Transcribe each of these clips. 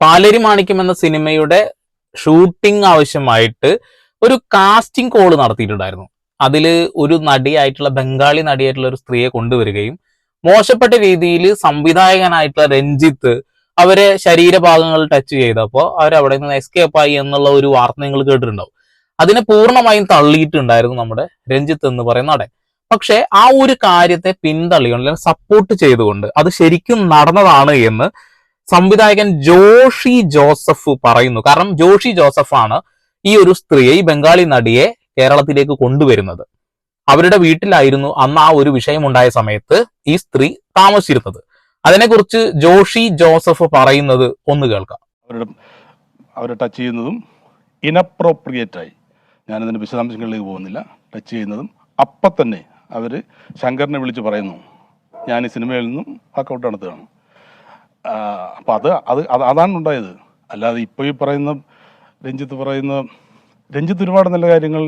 പാലേരി മാണിക്യം എന്ന സിനിമയുടെ ഷൂട്ടിംഗ് ആവശ്യമായിട്ട് ഒരു കാസ്റ്റിംഗ് കോൾ നടത്തിയിട്ടുണ്ടായിരുന്നു. അതിൽ ഒരു നടിയായിട്ടുള്ള ബംഗാളി നടിയായിട്ടുള്ള ഒരു സ്ത്രീയെ കൊണ്ടുവരികയും മോശപ്പെട്ട രീതിയിൽ സംവിധായകനായിട്ടുള്ള രഞ്ജിത്ത് അവരെ ശരീരഭാഗങ്ങൾ ടച്ച് ചെയ്തപ്പോൾ അവർ അവിടെ നിന്ന് എസ്കേപ്പ് ആയി എന്നുള്ള ഒരു വാർത്ത നിങ്ങൾ കേട്ടിട്ടുണ്ടാവും. അതിനെ പൂർണമായും തള്ളിയിട്ടുണ്ടായിരുന്നു നമ്മുടെ രഞ്ജിത്ത് എന്ന് പറയുന്ന നടൻ. പക്ഷെ ആ ഒരു കാര്യത്തെ പിന്തള്ളിക്കൊണ്ട് സപ്പോർട്ട് ചെയ്തുകൊണ്ട് അത് ശരിക്കും നടന്നതാണ് എന്ന് സംവിധായകൻ ജോഷി ജോസഫ് പറയുന്നു. കാരണം ജോഷി ജോസഫാണ് ഈ ഒരു സ്ത്രീയെ ഈ ബംഗാളി നടിയെ കേരളത്തിലേക്ക് കൊണ്ടുവരുന്നത്. അവരുടെ വീട്ടിലായിരുന്നു അന്ന് ആ ഒരു വിഷയം ഉണ്ടായ സമയത്ത് ഈ സ്ത്രീ താമസിച്ചിരുന്നത്. അതിനെക്കുറിച്ച് ജോഷി ജോസഫ് പറയുന്നത് ഒന്ന് കേൾക്കാം. അവരുടെ അവരെ ടച്ച് ചെയ്യുന്നതും ഇനപ്രോപ്രിയേറ്റായി ഞാനതിന്റെ വിശദാംശങ്ങളിലേക്ക് പോകുന്നില്ല. ടച്ച് ചെയ്യുന്നതും അപ്പം തന്നെ അവർ ശങ്കറിനെ വിളിച്ച് പറയുന്നു. ഞാൻ ഈ സിനിമയിൽ നിന്നും വർക്കൗട്ട് നടത്തുകയാണ്. അപ്പം അത് അത് അത് അതാണ് ഉണ്ടായത്. അല്ലാതെ ഇപ്പോൾ ഈ പറയുന്ന രഞ്ജിത്ത് പറയുന്ന രഞ്ജിത്ത് ഒരുപാട് നല്ല കാര്യങ്ങൾ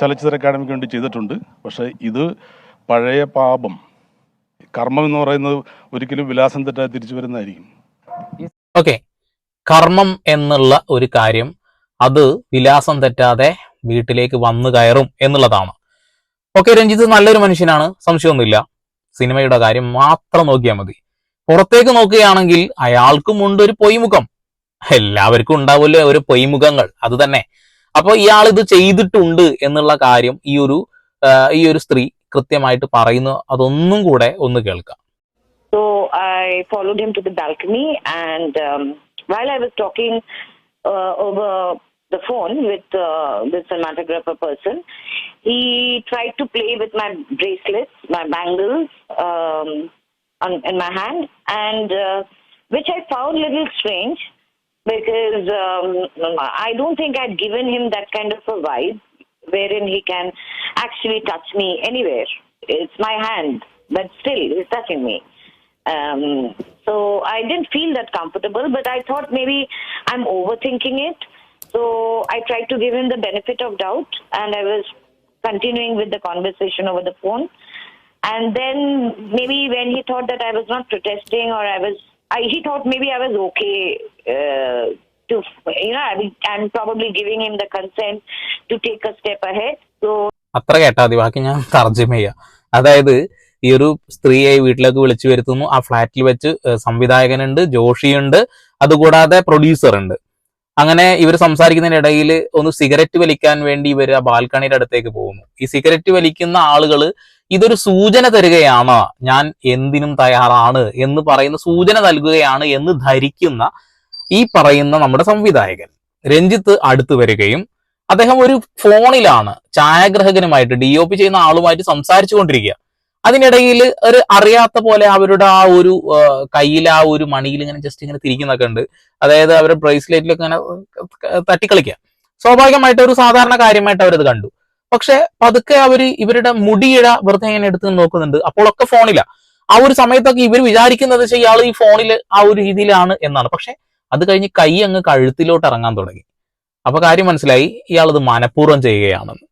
ചലച്ചിത്ര അക്കാദമിക്ക് വേണ്ടി ചെയ്തിട്ടുണ്ട്. പക്ഷേ ഇത് പഴയ പാപം. കർമ്മം എന്ന് പറയുന്നത് ഒരിക്കലും വിലാസം തെറ്റാതെ തിരിച്ചു വരുന്നതായിരിക്കും. ഓക്കെ. കർമ്മം എന്നുള്ള ഒരു കാര്യം അത് വിലാസം തെറ്റാതെ വീട്ടിലേക്ക് വന്നു കയറും എന്നുള്ളതാണ്. ഓക്കെ രഞ്ജിത്ത് നല്ലൊരു മനുഷ്യനാണ്. സംശയമൊന്നുമില്ല. സിനിമയുടെ കാര്യം മാത്രം നോക്കിയാൽ മതി. പുറത്തേക്ക് നോക്കുകയാണെങ്കിൽ അയാൾക്കും ഉണ്ട് ഒരു പൊയ്മുഖം എല്ലാവർക്കും ഉണ്ടാവില്ലേ ഒരു പൊയ്മുഖങ്ങൾ അത് തന്നെ അപ്പൊ ഇയാൾ ഇത് ചെയ്തിട്ടുണ്ട് എന്നുള്ള കാര്യം ഈ ഒരു ഈ ഒരു സ്ത്രീ കൃത്യമായിട്ട് പറയുന്നു അതൊന്നും കൂടെ ഒന്ന് കേൾക്കാം followed him to the balcony, and um, while I was talking uh, over the phone with uh, the cinematographer person, he tried to play with my bracelets, my bangles, um, on, in my hand, and uh, which I found a little strange because um, I don't think I'd given him that kind of a vibe wherein he can actually touch me anywhere. It's my hand, but still he's touching me. Um, so I didn't feel that comfortable, but I thought maybe I'm overthinking it. So I tried to give him the benefit of doubt, and I was continuing with the conversation over the phone. And then maybe when he thought that I was not protesting or I was, I, he thought maybe I was okay uh, to, you know, I, I'm probably giving him the consent to take a step ahead. So അത്ര കേട്ടാ മതി ബാക്കി ഞാൻ തർജമ ചെയ്യാം. അതായത് ഈ ഒരു സ്ത്രീയെ വീട്ടിലേക്ക് വിളിച്ചു വരുത്തുന്നു. ആ ഫ്ലാറ്റിൽ വെച്ച് സംവിധായകനുണ്ട് ജോഷിയുണ്ട് അതുകൂടാതെ പ്രൊഡ്യൂസർ ഉണ്ട് അങ്ങനെ ഇവർ സംസാരിക്കുന്നതിനിടയിൽ ഒന്ന് സിഗരറ്റ് വലിക്കാൻ വേണ്ടി ഇവർ ആ ബാൽക്കണിയുടെ അടുത്തേക്ക് പോകുന്നു. ഈ സിഗരറ്റ് വലിക്കുന്ന ആളുകൾ ഇതൊരു സൂചന തരികയാണ് ഞാൻ എന്തിനും തയ്യാറാണ് എന്ന് പറയുന്ന സൂചന നൽകുകയാണ് എന്ന് ധരിക്കുന്ന ഈ പറയുന്ന നമ്മുടെ സംവിധായകൻ. രഞ്ജിത്ത് അടുത്ത് വരികയും അദ്ദേഹം ഒരു ഫോണിലാണ് ഛായാഗ്രഹകനുമായിട്ട് ഡി ഒ പി ചെയ്യുന്ന ആളുമായിട്ട് സംസാരിച്ചു കൊണ്ടിരിക്കുക അതിനിടയിൽ ഒരു അറിയാത്ത പോലെ അവരുടെ ആ ഒരു കയ്യിൽ ആ ഒരു മണിയിൽ ഇങ്ങനെ ജസ്റ്റ് ഇങ്ങനെ തിരിക്കുന്നൊക്കെ ഉണ്ട്. അതായത് അവരുടെ ബ്രേസ്ലെറ്റിലൊക്കെ ഇങ്ങനെ തട്ടിക്കളിക്കുക. സ്വാഭാവികമായിട്ട് ഒരു സാധാരണ കാര്യമായിട്ട് അവരത് കണ്ടു. പക്ഷെ പതുക്കെ അവർ ഇവരുടെ മുടിയിഴ വെറുതെ ഇങ്ങനെ എടുത്ത് നോക്കുന്നുണ്ട്. അപ്പോഴൊക്കെ ഫോണില. ആ ഒരു സമയത്തൊക്കെ ഇവർ വിചാരിക്കുന്നത് ഇയാൾ ഈ ഫോണിൽ ആ ഒരു രീതിയിലാണ് എന്നാണ്. പക്ഷെ അത് കഴിഞ്ഞ് കൈ അങ്ങ് കഴുത്തിലോട്ട് ഇറങ്ങാൻ തുടങ്ങി. അപ്പൊ കാര്യം മനസ്സിലായി ഇയാൾ ഇത് മനഃപൂർവം ചെയ്യുകയാണെന്ന്.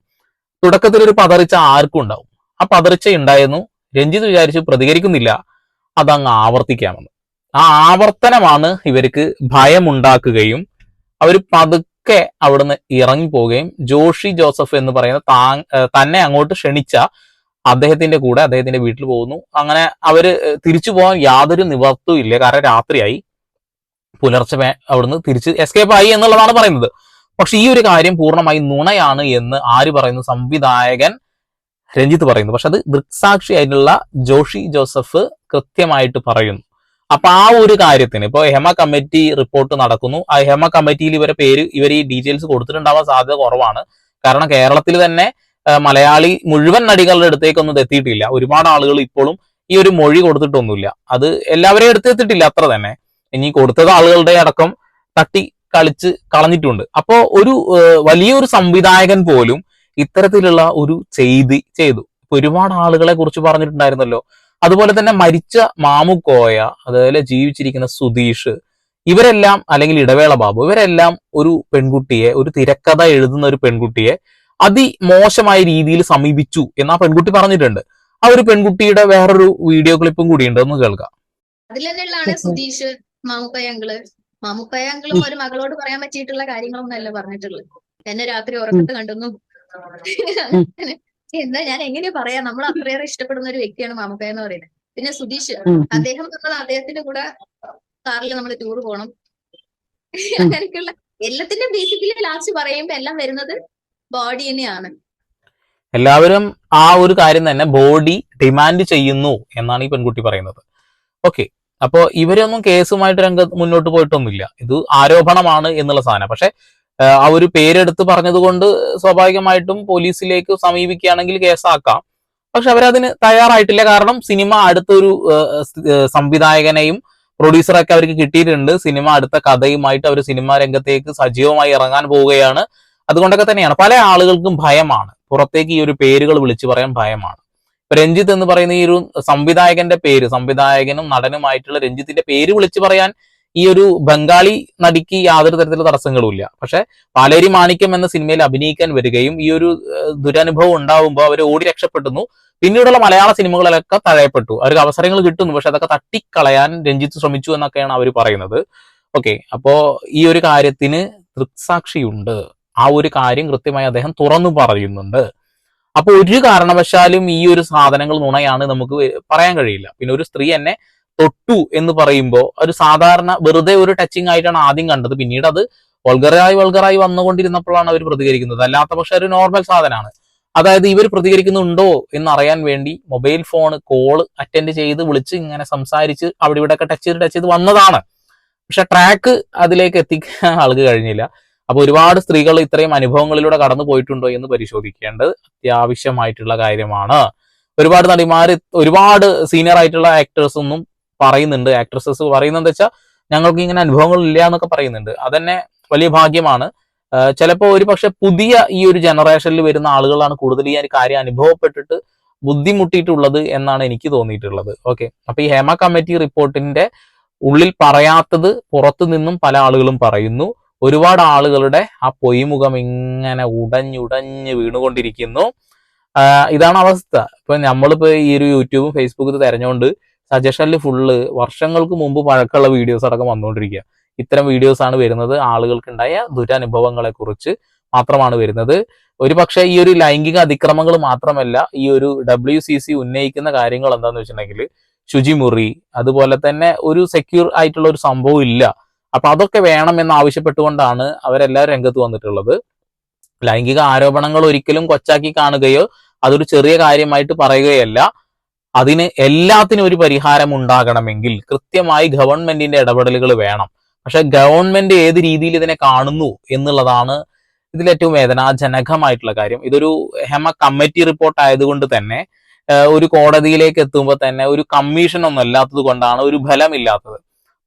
തുടക്കത്തിൽ ഒരു പതറിച്ച ആർക്കും ഉണ്ടാവും. ആ പതറിച്ച ഉണ്ടായിരുന്നു. രഞ്ജിത്ത് വിചാരിച്ചു പ്രതികരിക്കുന്നില്ല. അതങ്ങ് ആവർത്തിക്കാമെന്ന്. ആ ആവർത്തനമാണ് ഇവർക്ക് ഭയമുണ്ടാക്കുകയും അവർ പതുക്കെ അവിടുന്ന് ഇറങ്ങി പോവുകയും ജോഷി ജോസഫ് എന്ന് പറയുന്ന താ തന്നെ അങ്ങോട്ട് ക്ഷണിച്ച അദ്ദേഹത്തിന്റെ കൂടെ അദ്ദേഹത്തിന്റെ വീട്ടിൽ പോകുന്നു. അങ്ങനെ അവർ തിരിച്ചു പോകാൻ യാതൊരു നിവർത്തും ഇല്ല. കാരണം രാത്രിയായി. പുലർച്ചെ അവിടുന്ന് തിരിച്ച് എസ്കേപ്പ് ആയി എന്നുള്ളതാണ് പറയുന്നത്. പക്ഷെ ഈ ഒരു കാര്യം പൂർണമായി നുണയാണ് എന്ന് ആര് പറയുന്നു? സംവിധായകൻ രഞ്ജിത്ത് പറയുന്നു. പക്ഷെ അത് ദൃക്സാക്ഷി ദൃക്സാക്ഷിയായിട്ടുള്ള ജോഷി ജോസഫ് കൃത്യമായിട്ട് പറയുന്നു. അപ്പൊ ആ ഒരു കാര്യത്തിന് ഇപ്പൊ ഹെമ കമ്മിറ്റി റിപ്പോർട്ട് നടക്കുന്നു. ആ ഹെമ കമ്മിറ്റിയിൽ ഇവരെ പേര് ഇവർ ഈ ഡീറ്റെയിൽസ് കൊടുത്തിട്ടുണ്ടാവാൻ സാധ്യത കുറവാണ്. കാരണം കേരളത്തിൽ തന്നെ മലയാളി മുഴുവൻ നടികളുടെ അടുത്തേക്കൊന്നും എത്തിയിട്ടില്ല. ഒരുപാട് ആളുകൾ ഇപ്പോഴും ഈ ഒരു മൊഴി കൊടുത്തിട്ടൊന്നുമില്ല. അത് എല്ലാവരെയും എടുത്തെത്തിട്ടില്ല അത്ര തന്നെ. ഇനി കൊടുത്തത് ആളുകളുടെ അടക്കം തട്ടി കളിച്ച് കളഞ്ഞിട്ടുണ്ട്. അപ്പോ ഒരു വലിയൊരു സംവിധായകൻ പോലും ഇത്തരത്തിലുള്ള ഒരു ചെയ്തി ചെയ്തു. ഒരുപാട് ആളുകളെ കുറിച്ച് പറഞ്ഞിട്ടുണ്ടായിരുന്നല്ലോ. അതുപോലെ തന്നെ മരിച്ച മാമുക്കോയ അതുപോലെ ജീവിച്ചിരിക്കുന്ന സുധീഷ് ഇവരെല്ലാം അല്ലെങ്കിൽ ഇടവേള ബാബു ഇവരെല്ലാം ഒരു പെൺകുട്ടിയെ ഒരു തിരക്കഥ എഴുതുന്ന ഒരു പെൺകുട്ടിയെ അതിമോശമായ രീതിയിൽ സമീപിച്ചു എന്ന് ആ പെൺകുട്ടി പറഞ്ഞിട്ടുണ്ട്. ആ ഒരു പെൺകുട്ടിയുടെ വേറൊരു വീഡിയോ ക്ലിപ്പും കൂടി ഒന്ന് കേൾക്കാം. അതിൽ തന്നെയുള്ളതാണ് സുധീഷ് മാമുക്ക മാമുക്കോയ മാമുപ്പയങ്ങളും ഒരു മകളോട് പറയാൻ പറ്റിയിട്ടുള്ള കാര്യങ്ങളൊന്നും അല്ല പറഞ്ഞിട്ടുള്ളത്. എന്നെ രാത്രി ഉറക്കത്ത് കണ്ടെന്നും അങ്ങനെ. എന്താ ഞാൻ എങ്ങനെ പറയാ? നമ്മൾ അത്രയേറെ ഇഷ്ടപ്പെടുന്ന ഒരു വ്യക്തിയാണ് മാമുപ്പയ എന്ന് പറയുന്നത്. പിന്നെ സുധീഷ് അദ്ദേഹം നമ്മൾ അദ്ദേഹത്തിന്റെ കൂടെ കാറിൽ നമ്മൾ ടൂർ പോകണം അങ്ങനെയൊക്കെയുള്ള എല്ലാത്തിന്റെ ബേസിക്കലി ലാസ്റ്റ് പറയുമ്പോ എല്ലാം വരുന്നത് ബോഡി തന്നെയാണ്. എല്ലാവരും ആ ഒരു കാര്യം തന്നെ ബോഡി ഡിമാൻഡ് ചെയ്യുന്നു എന്നാണ് ഈ പെൺകുട്ടി പറയുന്നത്. ഓക്കെ അപ്പോ ഇവരൊന്നും കേസുമായിട്ട് രംഗത്ത് മുന്നോട്ട് പോയിട്ടൊന്നുമില്ല. ഇത് ആരോപണമാണ് എന്നുള്ള സാധനം. പക്ഷെ ആ, ഒരു പേരെടുത്ത് പറഞ്ഞതുകൊണ്ട് സ്വാഭാവികമായിട്ടും പോലീസിലേക്ക് സമീപിക്കുകയാണെങ്കിൽ കേസാക്കാം. പക്ഷെ അവരതിന് തയ്യാറായിട്ടില്ല. കാരണം സിനിമ അടുത്തൊരു സംവിധായകനെയും പ്രൊഡ്യൂസറൊക്കെ അവർക്ക് കിട്ടിയിട്ടുണ്ട്. സിനിമ അടുത്ത കഥയുമായിട്ട് അവർ സിനിമാ രംഗത്തേക്ക് സജീവമായി ഇറങ്ങാൻ പോവുകയാണ്. അതുകൊണ്ടൊക്കെ തന്നെയാണ്. പല ആളുകൾക്കും ഭയമാണ്. പുറത്തേക്ക് ഈ ഒരു പേരുകൾ വിളിച്ചു പറയാൻ ഭയമാണ്. രഞ്ജിത്ത് എന്ന് പറയുന്ന ഈ ഒരു സംവിധായകന്റെ പേര് സംവിധായകനും നടനുമായിട്ടുള്ള രഞ്ജിത്തിന്റെ പേര് വിളിച്ചു പറയാൻ ഈ ഒരു ബംഗാളി നടിക്ക് യാതൊരു തരത്തിലുള്ള തടസ്സങ്ങളും ഇല്ല പക്ഷെ പാലേരി മാണിക്യം എന്ന സിനിമയിൽ അഭിനയിക്കാൻ വരികയും ഈ ഒരു ദുരനുഭവം ഉണ്ടാവുമ്പോൾ അവർ ഓടി രക്ഷപ്പെടുന്നു. പിന്നീടുള്ള മലയാള സിനിമകളിലൊക്കെ തഴയപ്പെട്ടു. അവർക്ക് അവസരങ്ങൾ കിട്ടുന്നു. പക്ഷെ അതൊക്കെ തട്ടിക്കളയാൻ രഞ്ജിത്ത് ശ്രമിച്ചു എന്നൊക്കെയാണ് അവർ പറയുന്നത്. ഓക്കെ അപ്പോ ഈ ഒരു കാര്യത്തിന് ദൃക്സാക്ഷിയുണ്ട് ആ ഒരു കാര്യം കൃത്യമായി അദ്ദേഹം തുറന്നു പറയുന്നുണ്ട്. അപ്പൊ ഒരു കാരണവശാലും ഈ ഒരു സാധനങ്ങൾ നുണയാണ് നമുക്ക് പറയാൻ കഴിയില്ല. പിന്നെ ഒരു സ്ത്രീ എന്നെ തൊട്ടു എന്ന് പറയുമ്പോൾ ഒരു സാധാരണ വെറുതെ ഒരു ടച്ചിങ് ആയിട്ടാണ് ആദ്യം കണ്ടത്. പിന്നീട് അത് വൾഗറായി വൾഗറായി വന്നുകൊണ്ടിരുന്നപ്പോഴാണ് അവർ പ്രതികരിക്കുന്നത്. അല്ലാത്ത പക്ഷെ ഒരു നോർമൽ സാധനമാണ്. അതായത് ഇവർ പ്രതികരിക്കുന്നുണ്ടോ എന്ന് അറിയാൻ വേണ്ടി മൊബൈൽ ഫോൺ കോൾ അറ്റൻഡ് ചെയ്ത് വിളിച്ച് ഇങ്ങനെ സംസാരിച്ച് അവിടെ ഇവിടെ ഒക്കെ ടച്ച് ചെയ്ത് ടച്ച് ചെയ്ത് വന്നതാണ്. പക്ഷെ ട്രാക്ക് അതിലേക്ക് എത്തിക്കാൻ ആൾക്ക് കഴിഞ്ഞില്ല. അപ്പൊ ഒരുപാട് സ്ത്രീകൾ ഇത്രയും അനുഭവങ്ങളിലൂടെ കടന്നു പോയിട്ടുണ്ടോ എന്ന് പരിശോധിക്കേണ്ടത് അത്യാവശ്യമായിട്ടുള്ള കാര്യമാണ്. ഒരുപാട് നടിമാര് ഒരുപാട് സീനിയർ ആയിട്ടുള്ള ആക്ടേഴ്സ് ഒന്നും പറയുന്നുണ്ട് ആക്ട്രസസ് പറയുന്നത് വെച്ചാൽ ഞങ്ങൾക്ക് ഇങ്ങനെ അനുഭവങ്ങൾ ഇല്ല എന്നൊക്കെ പറയുന്നുണ്ട്. അതന്നെ വലിയ ഭാഗ്യമാണ്. ചിലപ്പോൾ ഒരു പക്ഷെ പുതിയ ഈ ഒരു ജനറേഷനിൽ വരുന്ന ആളുകളാണ് കൂടുതൽ ഈ ഒരു കാര്യം അനുഭവപ്പെട്ടിട്ട് ബുദ്ധിമുട്ടിയിട്ടുള്ളത് എന്നാണ് എനിക്ക് തോന്നിയിട്ടുള്ളത്. ഓക്കെ അപ്പൊ ഈ ഹേമ കമ്മിറ്റി റിപ്പോർട്ടിന്റെ ഉള്ളിൽ പറയാത്തത് പുറത്തു നിന്നും പല ആളുകളും പറയുന്നു. ഒരുപാട് ആളുകളുടെ ആ പൊയ്മുഖം ഇങ്ങനെ ഉടഞ്ഞുടഞ്ഞ് വീണുകൊണ്ടിരിക്കുന്നു. ഇതാണ് അവസ്ഥ. ഇപ്പൊ നമ്മളിപ്പോ ഈ ഒരു യൂട്യൂബും ഫേസ്ബുക്കും തെരഞ്ഞുകൊണ്ട് സജഷനിൽ ഫുള്ള് വർഷങ്ങൾക്ക് മുമ്പ് പഴക്കമുള്ള വീഡിയോസ് അടക്കം വന്നുകൊണ്ടിരിക്കുക. ഇത്തരം വീഡിയോസ് ആണ് വരുന്നത്. ആളുകൾക്കുണ്ടായ ദുരനുഭവങ്ങളെ കുറിച്ച് മാത്രമാണ് വരുന്നത്. ഒരു പക്ഷേ ഈ ഒരു ലൈംഗിക അതിക്രമങ്ങൾ മാത്രമല്ല ഈ ഒരു ഡബ്ല്യു സി സി ഉന്നയിക്കുന്ന കാര്യങ്ങൾ എന്താന്ന് വെച്ചിട്ടുണ്ടെങ്കിൽ ശുചിമുറി അതുപോലെ തന്നെ ഒരു സെക്യൂർ ആയിട്ടുള്ള ഒരു സംഭവം ഇല്ല. അപ്പൊ അതൊക്കെ വേണം എന്ന് ആവശ്യപ്പെട്ടുകൊണ്ടാണ് അവരെല്ലാവരും രംഗത്ത് വന്നിട്ടുള്ളത്. ലൈംഗിക ആരോപണങ്ങൾ ഒരിക്കലും കൊച്ചാക്കി കാണുകയോ അതൊരു ചെറിയ കാര്യമായിട്ട് പറയുകയല്ല. അതിന് എല്ലാത്തിനും ഒരു പരിഹാരം ഉണ്ടാകണമെങ്കിൽ കൃത്യമായി ഗവൺമെന്റിന്റെ ഇടപെടലുകൾ വേണം. പക്ഷെ ഗവൺമെന്റ് ഏത് രീതിയിൽ ഇതിനെ കാണുന്നു എന്നുള്ളതാണ് ഇതിലേറ്റവും വേദനാജനകമായിട്ടുള്ള കാര്യം. ഇതൊരു ഹെമ കമ്മിറ്റി റിപ്പോർട്ട് ആയതുകൊണ്ട് തന്നെ ഒരു കോടതിയിലേക്ക് എത്തുമ്പോൾ തന്നെ ഒരു കമ്മീഷൻ ഒന്നും അല്ലാത്തത് കൊണ്ടാണ് ഒരു ഫലമില്ലാത്തത്.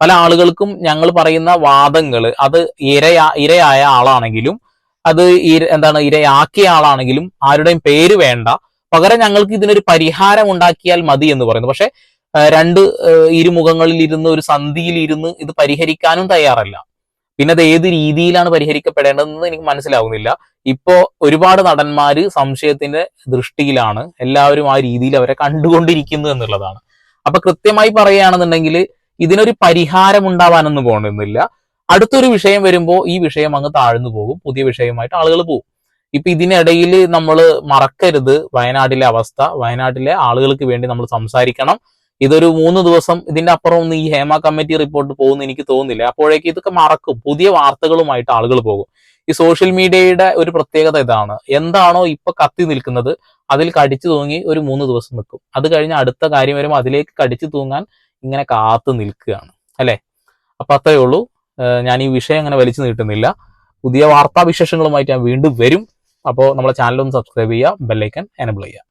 പല ആളുകൾക്കും ഞങ്ങൾ പറയുന്ന വാദങ്ങൾ അത് ഇരയാ ഇരയായ ആളാണെങ്കിലും അത് എന്താണ് ഇരയാക്കിയ ആളാണെങ്കിലും ആരുടെയും പേര് വേണ്ട. പകരം ഞങ്ങൾക്ക് ഇതിനൊരു പരിഹാരം ഉണ്ടാക്കിയാൽ മതി എന്ന് പറയുന്നു. പക്ഷെ രണ്ട് ഇരുമുഖങ്ങളിൽ ഇരുന്ന് ഒരു സന്ധിയിൽ ഇരുന്ന് ഇത് പരിഹരിക്കാനും തയ്യാറല്ല. പിന്നെ അത് ഏത് രീതിയിലാണ് പരിഹരിക്കപ്പെടേണ്ടതെന്ന് എനിക്ക് മനസ്സിലാവുന്നില്ല. ഇപ്പോ ഒരുപാട് നടന്മാര് സംശയത്തിന്റെ ദൃഷ്ടിയിലാണ് എല്ലാവരും ആ രീതിയിൽ അവരെ കണ്ടുകൊണ്ടിരിക്കുന്നു എന്നുള്ളതാണ്. അപ്പൊ കൃത്യമായി പറയുകയാണെന്നുണ്ടെങ്കിൽ ഇതിനൊരു പരിഹാരം ഉണ്ടാവാനൊന്നും പോകണമെന്നില്ല അടുത്തൊരു വിഷയം വരുമ്പോൾ ഈ വിഷയം അങ്ങ് താഴ്ന്നു പോകും. പുതിയ വിഷയമായിട്ട് ആളുകൾ പോകും. ഇപ്പൊ ഇതിനിടയിൽ നമ്മൾ മറക്കരുത് വയനാട്ടിലെ അവസ്ഥ വയനാട്ടിലെ ആളുകൾക്ക് വേണ്ടി നമ്മൾ സംസാരിക്കണം. ഇതൊരു മൂന്ന് ദിവസം ഇതിന്റെ അപ്പുറം ഒന്നും ഈ ഹേമ കമ്മിറ്റി റിപ്പോർട്ട് പോകുന്ന എനിക്ക് തോന്നുന്നില്ല. അപ്പോഴേക്ക് ഇതൊക്കെ മറക്കും. പുതിയ വാർത്തകളുമായിട്ട് ആളുകൾ പോകും. ഈ സോഷ്യൽ മീഡിയയുടെ ഒരു പ്രത്യേകത ഇതാണ്. എന്താണോ ഇപ്പൊ കത്തി നിൽക്കുന്നത് അതിൽ കടിച്ചു തൂങ്ങി ഒരു മൂന്ന് ദിവസം നിൽക്കും. അത് കഴിഞ്ഞ് അടുത്ത കാര്യം വരുമ്പോൾ അതിലേക്ക് കടിച്ചു തൂങ്ങാൻ ഇങ്ങനെ കാത്തു നിൽക്കുകയാണ്. അല്ലേ? അപ്പൊ അത്രയേ ഉള്ളൂ. ഞാൻ ഈ വിഷയം അങ്ങനെ വലിച്ചു നീട്ടുന്നില്ല. പുതിയ വാർത്താവിശേഷങ്ങളുമായിട്ട് ഞാൻ വീണ്ടും വരും. അപ്പോൾ നമ്മുടെ ഒന്ന് സബ്സ്ക്രൈബ് ചെയ്യുക ബെല്ലൈക്കൻ എനബിൾ ചെയ്യുക.